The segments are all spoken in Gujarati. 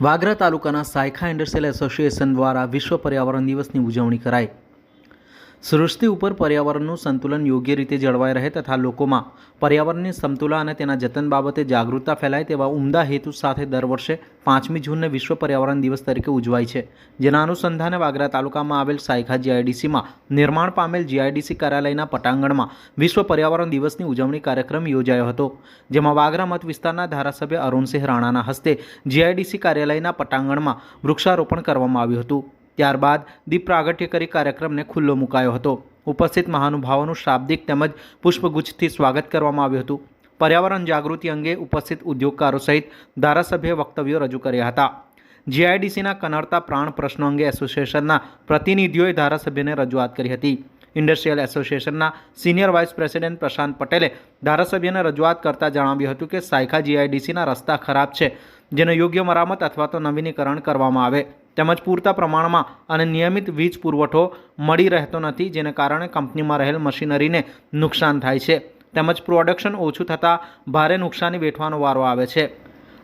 વાગરા તાલુકાના સાયખા ઇન્ડસ્ટ્રીયલ એસોસિએશન દ્વારા વિશ્વ પર્યાવરણ દિવસની ઉજવણી કરાઈ. સૃષ્ટિ ઉપર પર્યાવરણનું સંતુલન યોગ્ય રીતે જળવાઈ રહે તથા લોકોમાં પર્યાવરણની સમતુલા અને તેના જતન બાબતે જાગૃતતા ફેલાય તેવા ઉમદા હેતુ સાથે દર વર્ષે પાંચમી જૂનને વિશ્વ પર્યાવરણ દિવસ તરીકે ઉજવાય છે. જેના અનુસંધાને વાગરા તાલુકામાં આવેલ સાયખા જીઆઈડીસીમાં નિર્માણ પામેલ જીઆઈડીસી કાર્યાલયના પટાંગણમાં વિશ્વ પર્યાવરણ દિવસની ઉજવણી કાર્યક્રમ યોજાયો હતો. જેમાં વાગરા મત વિસ્તારના ધારાસભ્ય અરુણસિંહ રાણાના હસ્તે જીઆઈડીસી કાર્યાલયના પટાંગણમાં વૃક્ષારોપણ કરવામાં આવ્યું હતું. ત્યારબાદ દીપ પ્રાગટ્ય કરી કાર્યક્રમને ખુલ્લો મુકાયો હતો. ઉપસ્થિત મહાનુભાવોનું શાબ્દિક તેમજ પુષ્પગુચ્છથી સ્વાગત કરવામાં આવ્યું હતું. પર્યાવરણ જાગૃતિ અંગે ઉપસ્થિત ઉદ્યોગકારો સહિત ધારાસભ્ય વક્તવ્યો રજૂ કર્યા હતા. જીઆઈડીસીના કનરતા પ્રાણ પ્રશ્નો અંગે એસોસિએશનના પ્રતિનિધિઓએ ધારાસભ્યને રજૂઆત કરી હતી. ઇન્ડસ્ટ્રીયલ એસોસિએશનના સિનિયર વાઇસ પ્રેસિડેન્ટ પ્રશાંત પટેલે ધારાસભ્યને રજૂઆત કરતાં જણાવ્યું હતું કે સાયખા જીઆઈડીસીના રસ્તા ખરાબ છે, જેનો યોગ્ય મરામત અથવા તો નવીનીકરણ કરવામાં આવે. તેમજ પૂરતા પ્રમાણમાં અને નિયમિત વીજ પુરવઠો મળી રહેતો નથી, જેને કારણે કંપનીમાં રહેલ મશીનરીને નુકસાન થાય છે. તેમજ પ્રોડક્શન ઓછું થતાં ભારે નુકસાની વેઠવાનો વારો આવે છે.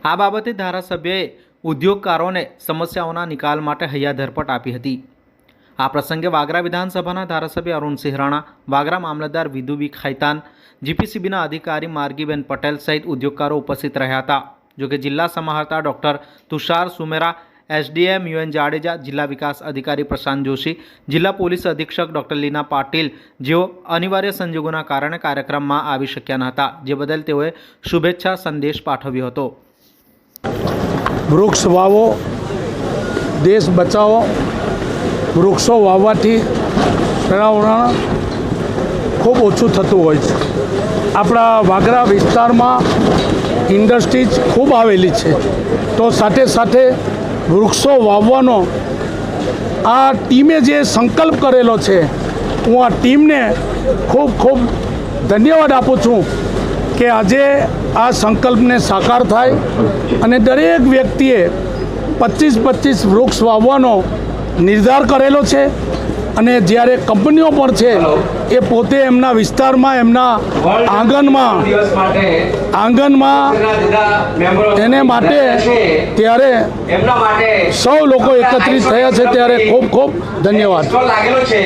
આ બાબતે ધારાસભ્યએ ઉદ્યોગકારોને સમસ્યાઓના નિકાલ માટે હૈયાધરપટ આપી હતી. આ પ્રસંગે વાગરા વિધાનસભાના ધારાસભ્ય અરુણસિંહ રાણા વાગરા મામલતદાર વિધુબી ખૈતાન જીપીસીબીના અધિકારી માર્ગીબેન પટેલ સહિત ઉદ્યોગકારો ઉપસ્થિત રહ્યા હતા. જોકે જિલ્લા સમાહર્તા doctor Tushar Sumera, SDM UN Jadeja, જિલ્લા વિકાસ અધિકારી પ્રશાંત જોશી, જિલ્લા પોલીસ અધિક્ષક ડૉક્ટર લીના પાટીલ જેઓ અનિવાર્ય સંજોગોના કારણે કાર્યક્રમમાં આવી શક્યા ન હતા, જે બદલ તેઓએ શુભેચ્છા સંદેશ પાઠવ્યો હતો. વૃક્ષ વાવો, દેશ બચાવો વૃક્ષો વાવવાથી પર્યાવરણ ખૂબ ઓછું થતું હોય છે. આપણા વાગરા વિસ્તારમાં ઇન્ડસ્ટ્રીઝ ખૂબ આવેલી છે. તો સાથે સાથે વૃક્ષો વાવવાનો આ ટીમે જે સંકલ્પ કરેલો છે, હું આ ટીમને ખૂબ ખૂબ ધન્યવાદ આપું છું કે આજે આ સંકલ્પને સાકાર થાય અને દરેક વ્યક્તિએ પચીસ પચીસ વૃક્ષ વાવવાનો નિર્ધાર કરેલો છે અને જ્યારે કંપનીઓ પણ છે એ પોતે એમના વિસ્તારમાં એમના આંગણમાં આંગણમાં એને માટે ત્યારે સૌ લોકો એકત્રિત થયા છે ત્યારે ખૂબ ખૂબ ધન્યવાદ.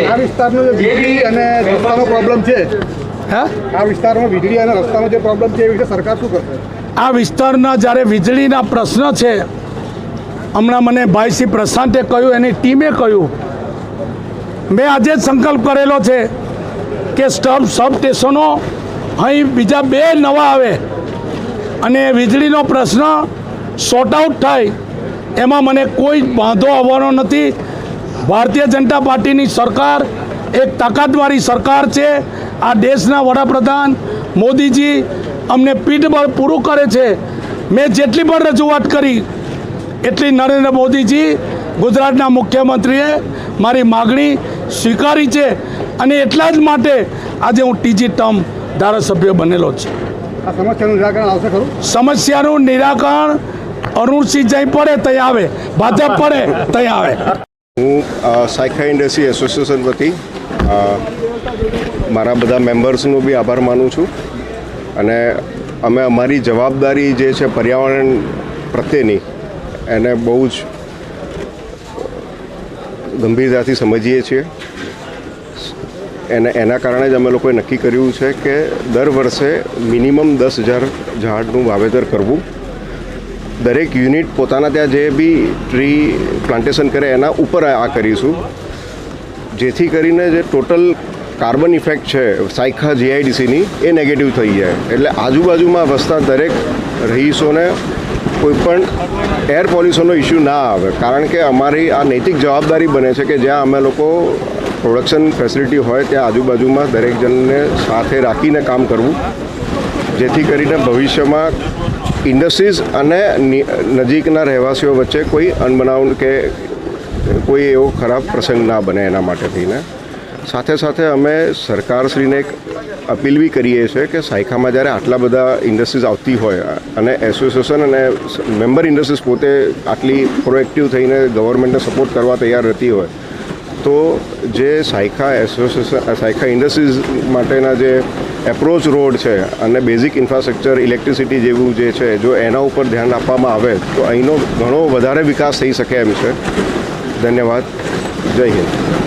આ વિસ્તારનો જે વીજળી અને રસ્તાનો પ્રોબ્લેમ છે. હા? આ વિસ્તારમાં વીજળી અને રસ્તાનો જે પ્રોબ્લેમ છે એ વિશે સરકાર શું કરશે? આ વિસ્તારના જ્યારે વીજળીના પ્રશ્ન છે હમણાં મને ભાઈ શ્રી પ્રશાંતે કહ્યું, એની ટીમે કહ્યું. મેં આજે જ સંકલ્પ કરેલો છે કે સ્ટબ સબ સ્ટેશનો અહીં બીજા બે નવા આવે. અને વીજળીનો પ્રશ્ન સોર્ટ આઉટ થાય. એમાં મને કોઈ વાંધો આવવાનો નથી. ભારતીય જનતા પાર્ટીની સરકાર એક તાકાતવાળી સરકાર છે. આ દેશના વડાપ્રધાન મોદીજી અમને પીઠબળ પૂરું કરે છે. મેં જેટલી પણ રજૂઆત કરી એટલી નરેન્દ્ર મોદીજી ગુજરાતના મુખ્યમંત્રીએ મારી માગણી સ્વીકારી છે અને એટલા જ માટે આજે હું ત્રીજી ટર્મ ધારાસભ્ય બનેલો છું. સમસ્યાનું નિરાકરણ આવશે ખરું? અરુણસિંહ જઈ પડે તઈ આવે ભાજપ પડે તઈ આવે. હું સાયખા ઇન્ડસ્ટ્રી એસોસિએશન વતી મારા બધા મેમ્બર્સનો બી આભાર માનું છું. અને અમે અમારી જવાબદારી જે છે પર્યાવરણ પ્રત્યેની એને બહુ જ ગંભીરતાથી સમજીએ છીએ. એને, એના કારણે જ અમે લોકોએ નક્કી કર્યું છે કે દર વર્ષે મિનિમમ દસ હજાર ઝાડનું વાવેતર કરવું. દરેક યુનિટ પોતાના ત્યાં જે બી ટ્રી પ્લાન્ટેશન કરે એના ઉપર આ કરીશું. જેથી કરીને જે ટોટલ કાર્બન ઇફેક્ટ છે, સાયખા જીઆઈડીસીની, એ નેગેટિવ થઈ જાય. એટલે આજુબાજુમાં વસતા દરેક રહીશોને કોઈ પણ એર પોલ્યુશનનો ઇસ્યુ ના આવે. કારણ કે અમારી આ નૈતિક જવાબદારી બને છે કે જ્યાં અમે લોકો પ્રોડક્શન ફેસિલિટી હોય ત્યાં આજુબાજુમાં દરેક જણને સાથે રાખીને કામ કરવું. જેથી કરીને ભવિષ્યમાં ઇન્ડસ્ટ્રીઝ અને નજીકના રહેવાસીઓ વચ્ચે કોઈ અનબનાવ કે કોઈ એવો ખરાબ પ્રસંગ ના બને એના માટે થઈને. સાથે સાથે અમે સરકારશ્રીને એક અપીલ બી કરીએ છીએ કે સાયખામાં જ્યારે આટલા બધા ઇન્ડસ્ટ્રીઝ આવતી હોય, અને એસોસિએશન અને મેમ્બર ઇન્ડસ્ટ્રીઝ પોતે આટલી પ્રોએક્ટિવ થઈને ગવર્મેન્ટને સપોર્ટ કરવા તૈયાર રહેતી હોય, તો જે સાયખા એસોસિએશન સાયખા ઇન્ડસ્ટ્રીઝ માટેના જે એપ્રોચ રોડ છે અને બેઝિક ઇન્ફ્રાસ્ટ્રક્ચર ઇલેક્ટ્રિસિટી જેવું જે છે, જો એના ઉપર ધ્યાન આપવામાં આવે, તો અહીંનો ઘણો વધારે વિકાસ થઈ શકે એમ છે. ધન્યવાદ. જય હિન્દ.